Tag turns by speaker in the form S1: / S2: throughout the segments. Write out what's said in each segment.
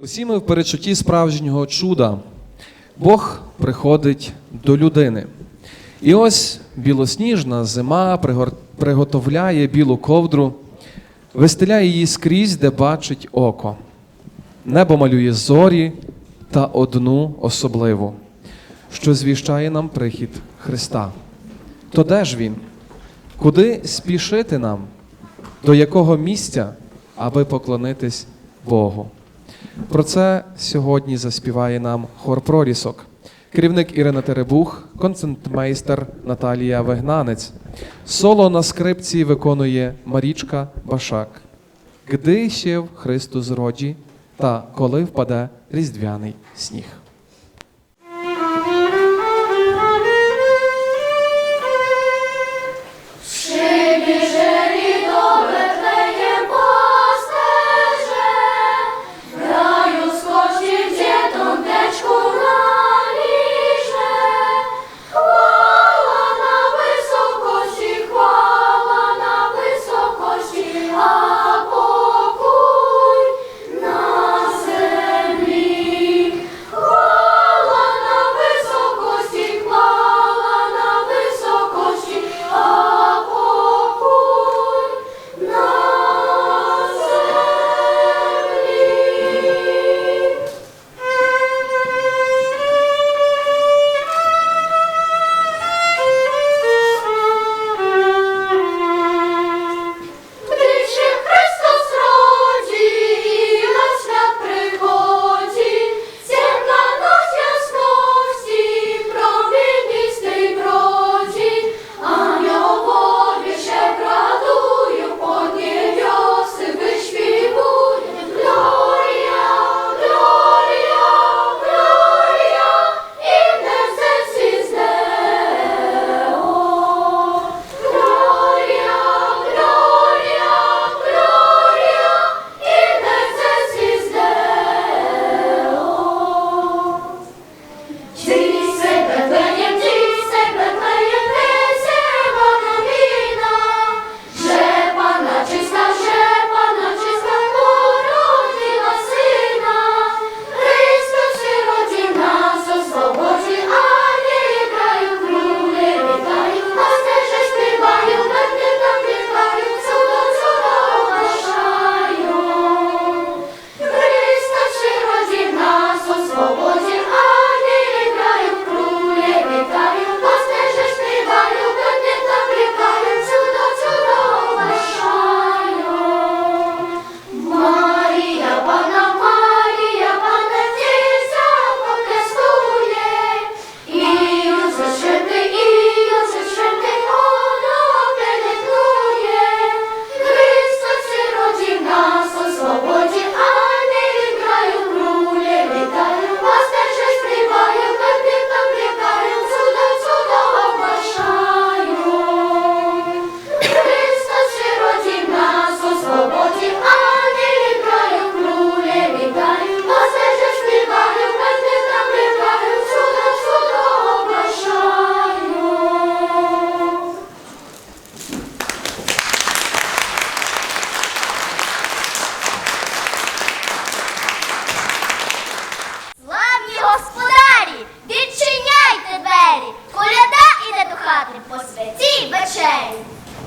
S1: Усі ми в перечутті справжнього чуда. Бог приходить до людини. І ось білосніжна зима приготовляє білу ковдру, вистеляє її скрізь, де бачить око. Небо малює зорі та одну особливу, що звіщає нам прихід Христа. То де ж він? Куди спішити нам? До якого місця, аби поклонитись Богу? Про це сьогодні заспіває нам хор прорісок. Керівник Ірина Теребух, концертмейстер Наталія Вигнанець. Соло на скрипці виконує Марічка Башак. Гди ще в Христу зроді, та коли впаде різдвяний сніг.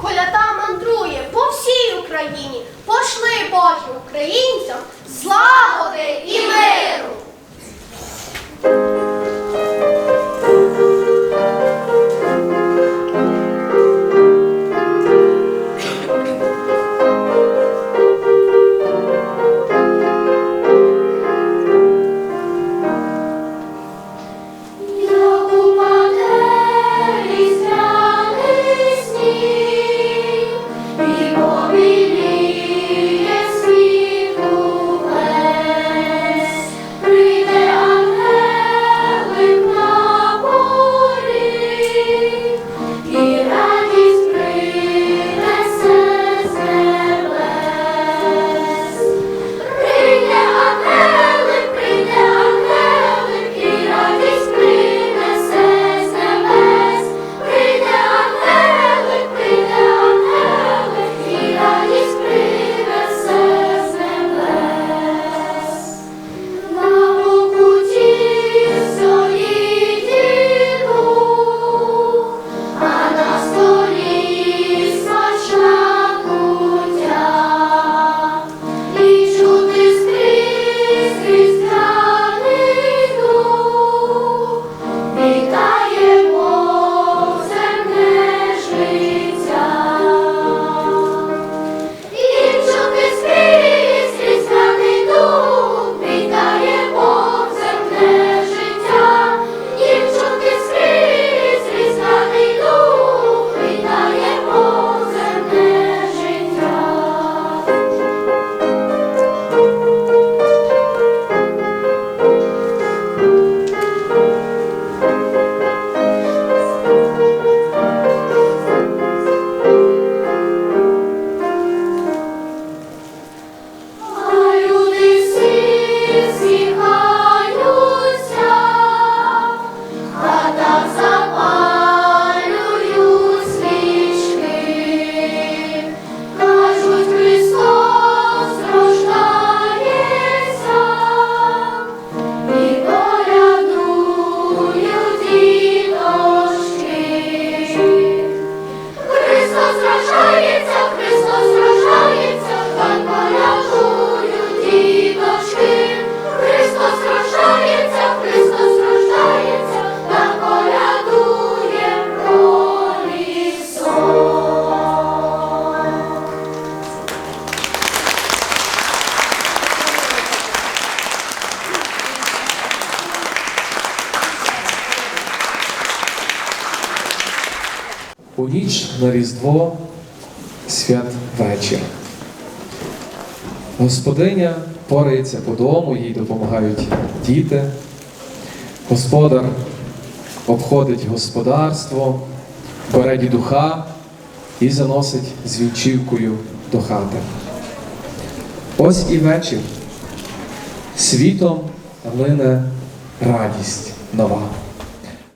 S2: Колята мандрує по всій Україні. Пошли Боже українцям злагоди і миру.
S1: У ніч на Різдво святвечір. Господиня порається по дому, їй допомагають діти. Господар обходить господарство, бере дідуха і заносить з вінчівкою до хати. Ось і вечір. Світом лине радість нова.